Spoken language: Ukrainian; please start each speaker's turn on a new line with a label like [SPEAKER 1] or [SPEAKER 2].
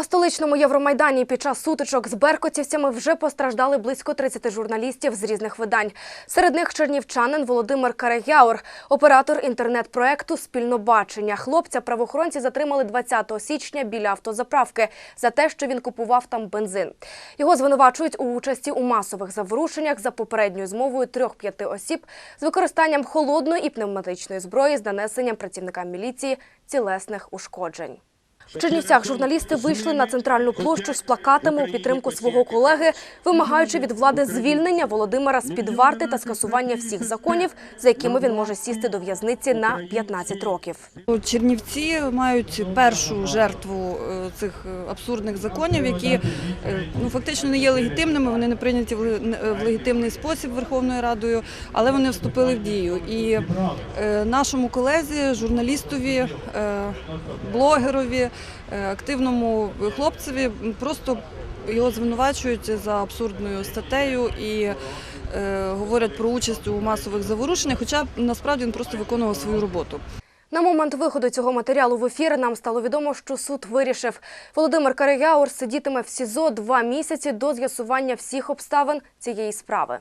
[SPEAKER 1] На столичному Євромайдані під час сутичок з беркутівцями вже постраждали близько 30 журналістів з різних видань. Серед них чернівчанин Володимир Карегяур, оператор інтернет-проекту Спільнобачення. Хлопця правоохоронці затримали 20 січня біля автозаправки за те, що він купував там бензин. Його звинувачують у участі у масових заворушеннях за попередньою змовою трьох-п'яти осіб з використанням холодної і пневматичної зброї з нанесенням працівникам міліції тілесних ушкоджень. В Чернівцях журналісти вийшли на центральну площу з плакатами у підтримку свого колеги, вимагаючи від влади звільнення Володимира з під варти та скасування всіх законів, за якими він може сісти до в'язниці на 15 років.
[SPEAKER 2] Чернівці мають першу жертву е, цих е, абсурдних законів, які е, ну фактично не є легітимними. Вони не прийняті в легітимний спосіб Верховною Радою, але вони вступили в дію. І нашому колезі, журналістові, блогерові, активному хлопцеві просто його звинувачують за абсурдною статтею і е, говорять про участь у масових заворушеннях, хоча насправді він просто виконував свою роботу.
[SPEAKER 1] На момент виходу цього матеріалу в ефір нам стало відомо, що суд вирішив, Володимир Карегяур сидітиме в СІЗО два місяці до з'ясування всіх обставин цієї справи.